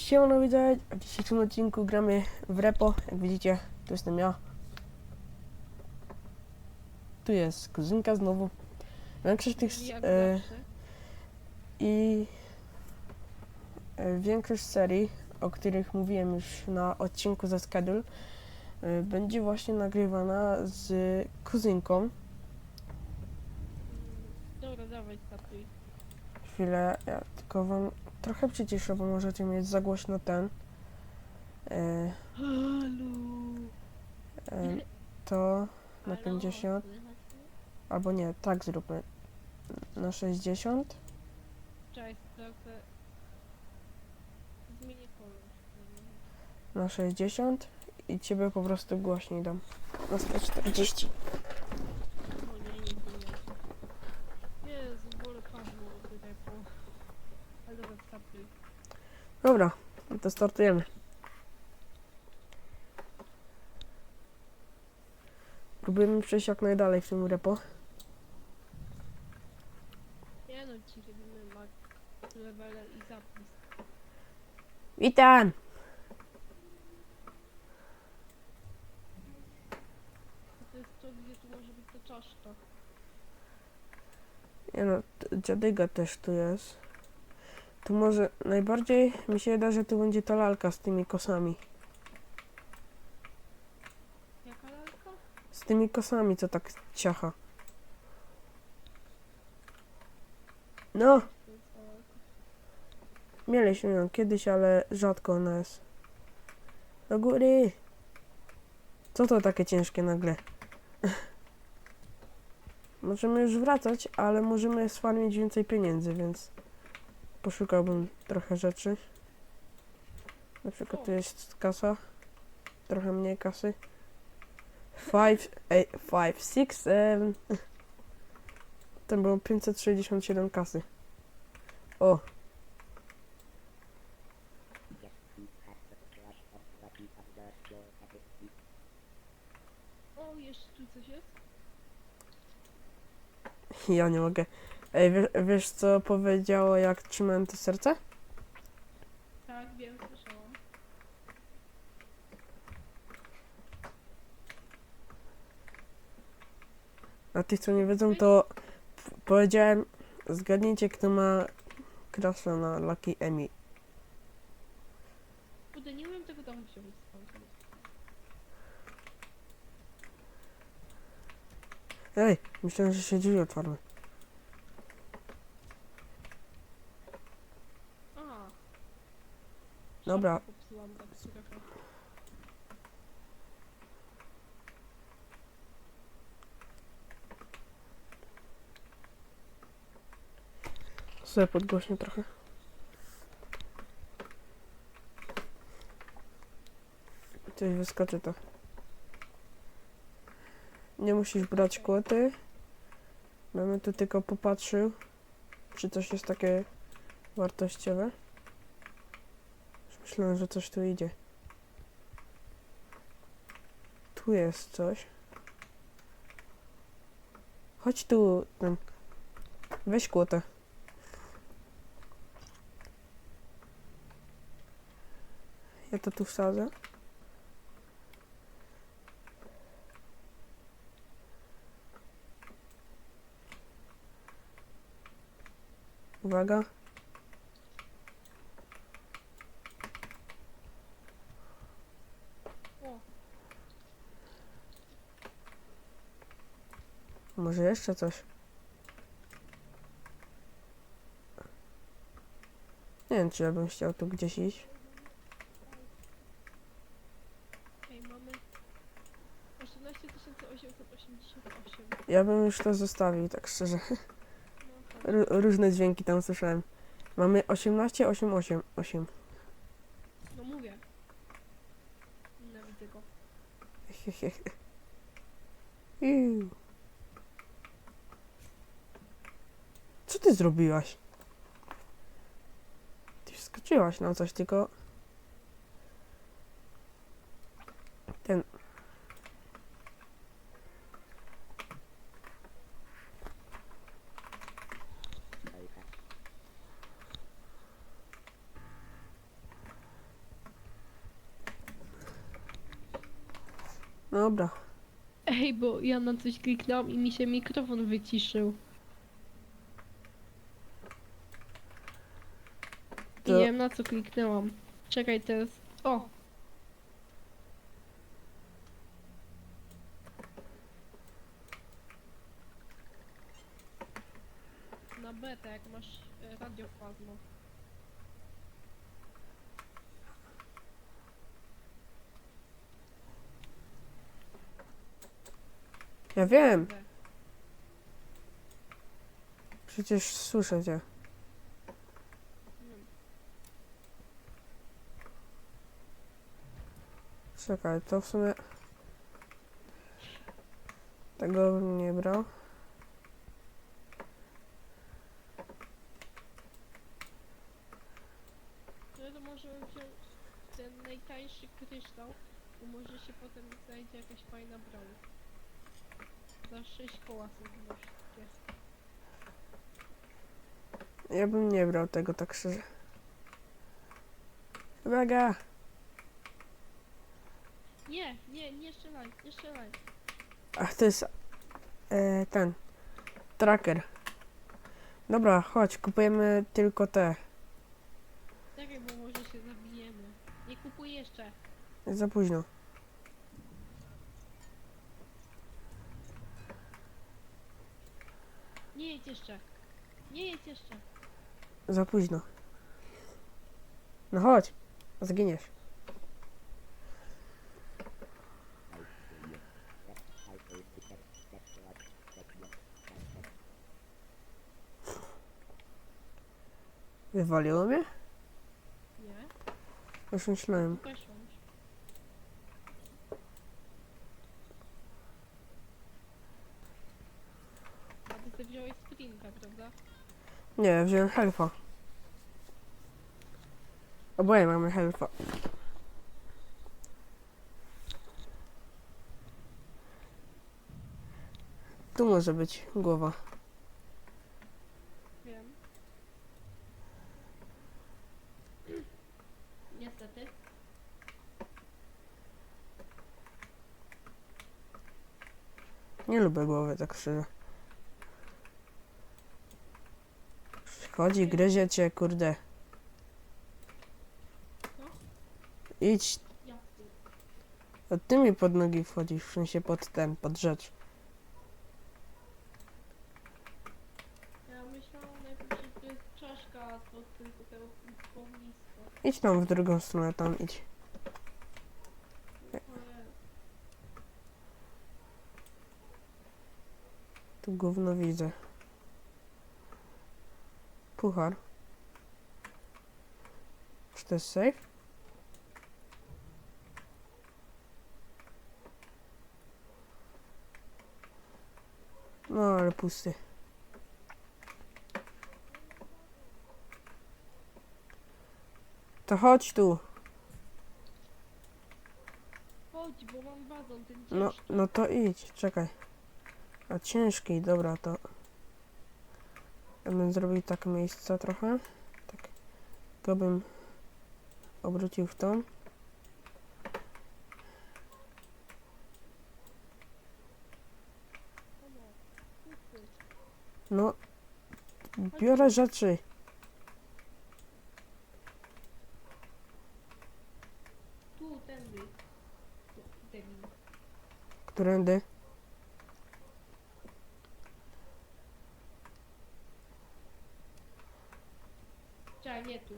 Siemano widzę, w dzisiejszym odcinku gramy w repo, jak widzicie, tu jestem ja. Tu jest kuzynka znowu. Większość tych... E. I e, większość serii, o których mówiłem już na odcinku ze Schedule, e, będzie właśnie nagrywana z kuzynką. Dobra, dawaj, startuj. Chwilę, ja tylko wam trochę przyciszę, bo możecie mieć za głośno ten. Halo. e, to na Halo, 50, słychać mnie? albo nie, tak zróbmy. Na 60. Cześć, trochę... Zmienię kolor. na 60 i ciebie po prostu głośniej dam. Na 140. O nie, nie zmienię. Jezu, wolę Pawło tutaj po... Ale dobra, startuj. Dobra, no to startujemy. Próbujemy przejść jak najdalej w tym repo. Nie no, ci robimy i zapis. Witam! To jest to, gdzie tu może być ta czaszka. Nie no, t- dziadyga też tu jest. Tu może najbardziej mi się wydaje, że tu będzie ta lalka z tymi kosami. Jaka lalka? Z tymi kosami, co tak ciacha. No, To mieliśmy ją kiedyś, ale rzadko ona jest. Do góry! Co to takie ciężkie nagle? Możemy już wracać, ale możemy sfarmić więcej pieniędzy, więc poszukałbym trochę rzeczy. Na przykład tu jest kasa. Trochę mniej kasy. Five, eight, five, six, seven. Tam było 567 kasy. O, O, jeszcze tu coś jest? ja nie mogę. Ej, wiesz, wiesz co powiedziało, jak trzymałem to serce? Tak, wiem, słyszałam. A tych, co nie wiedzą, to p- powiedziałem, zgadnijcie, kto ma krasza na Lucky Emmy. Kurde, nie umiem tego domu stąd. Ej, myślałem, że się drzwi otwarły. A. Dobra. Sobie podgłośnię trochę. Coś wyskoczy to. Nie musisz brać kłoty. Mamy tu tylko popatrzył, czy coś jest takie wartościowe. Myślałem, że coś tu idzie. Tu jest coś. Chodź tu, ten. Weź kłotę. Ja to tu wsadzę. Uwaga. O, Może jeszcze coś. Nie wiem, czy ja bym chciał tu gdzieś iść. ej, mamy 18 888. Ja bym już to zostawił, tak szczerze. No, tak. Ró- różne dźwięki tam słyszałem. Mamy 18, 8, 8, 8. no mówię. Nienawidzę go. Iu. ty zrobiłaś? Ty skoczyłaś na coś, tylko... Ten... Dobra. Ej, bo ja na coś kliknąłam i mi się mikrofon wyciszył. Na co kliknęłam. Czekaj teraz. O! Na betę, jak masz e, radio płazmo. Ja wiem, B. przecież słyszę cię. Czekaj, to w sumie... Tego bym nie brał. No to możemy wziąć ten najtańszy kryształ, bo może się potem znajdzie jakaś fajna broń. Za 6 koła są chyba wszystkie. Ja bym nie brał tego tak szczerze. Uwaga! Nie, nie, nie strzelaj, nie strzelaj. Ach, to jest e, ten tracker. Dobra, chodź, kupujemy tylko te. Czekaj, bo może się zabijemy. Nie kupuj jeszcze. Za późno. Nie jedź jeszcze. Nie jedź jeszcze. Za późno. No chodź, zginiesz. Wywaliło mnie? Nie, Już myślałem. weszłam już. A ty sobie wziąłeś sprinta, prawda? Nie, wziąłem helfa. Oboje mamy helfa. Tu może być głowa. Wiem. Niestety. Nie lubię głowy, tak szczerze. Chodzi, gryzie cię, kurde. Idź, to ty mi pod nogi wchodzisz, w sensie pod ten, pod rzecz. Ja myślałam najpierw, że to jest czaszka, a to tylko to ognisko. Idź tam w drugą stronę, tam idź. Ale Tu gówno widzę. Puchar. Czy to jest safe? No, ale pusty. To chodź tu. Chodź, bo mam wazon, ten ciężki. No, no to idź, czekaj. A ciężki, dobra, to... Ja bym zrobił tak miejsce trochę. Tak. Go bym obrócił w tą. No, biorę rzeczy. Tu, tędy. Tu, debil. Którędy? Czekaj, nie tu.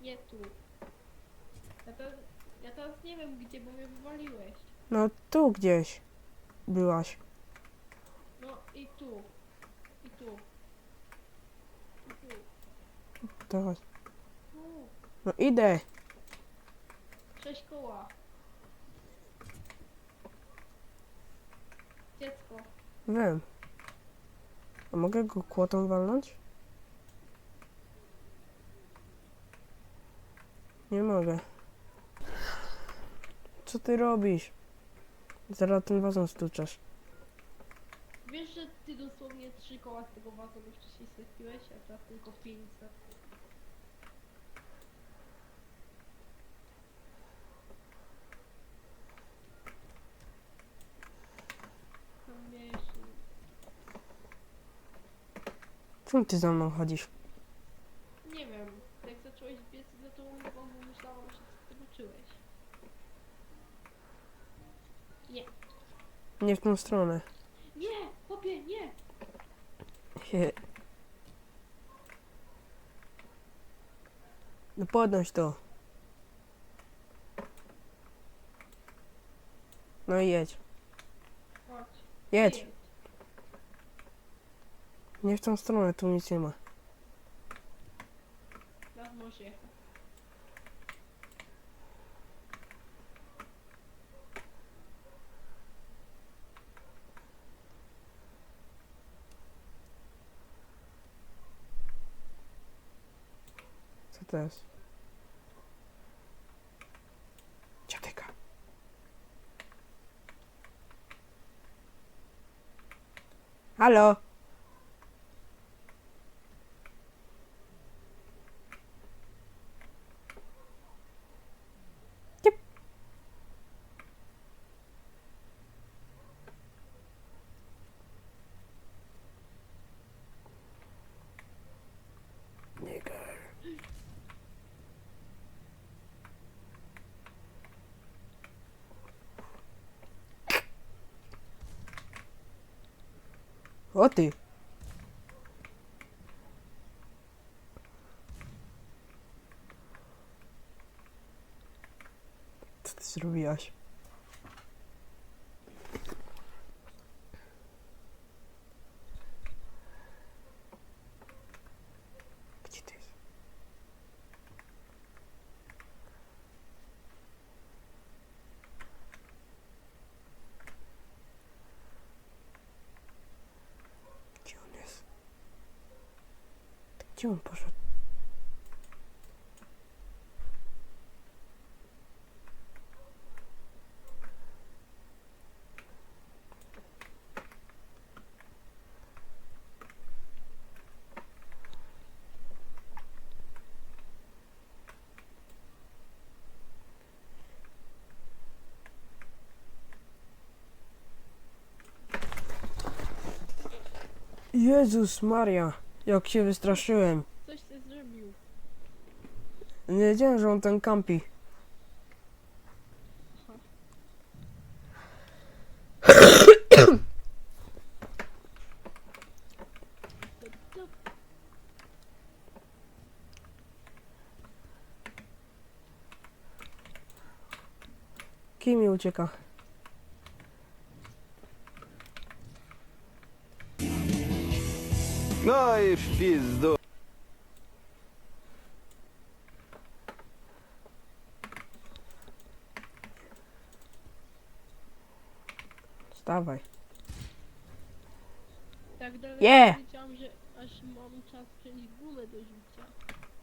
Nie tu. Ja teraz, ja teraz nie wiem gdzie, bo mnie wywaliłeś. No, tu gdzieś byłaś. No i tu. I tu. I tu. To chodź. Tu. No idę. Sześć koła. Dziecko. Wiem. A mogę go kłotą walnąć? Nie mogę. Co ty robisz? Zaraz ten wazon stuczasz. Wiesz, że ty dosłownie trzy koła z tego wazonu wcześniej straciłeś, a teraz tylko pięć straciłeś. Czemu ty za mną chodzisz? Nie w tą stronę. Nie! Chłopie, nie! Je. No podnoś to. No i jedź. Chodź. Jedź. Nie w tą stronę, tu nic nie ma. Teraz możesz jechać. Jest? Dziadyka. Halo? O ty. Co ty zrobiłaś? Gdzie ty jest? Gdzie on jest? Gdzie on poszedł? Jezus Maria, jak się wystraszyłem. Coś ty zrobił. Nie wiedziałem, że on ten kampi. Kim mi ucieka? No i w pizdu. Stawaj. tak daleko wiedziałam, że aż mam czas wziąć gumę do rzucia.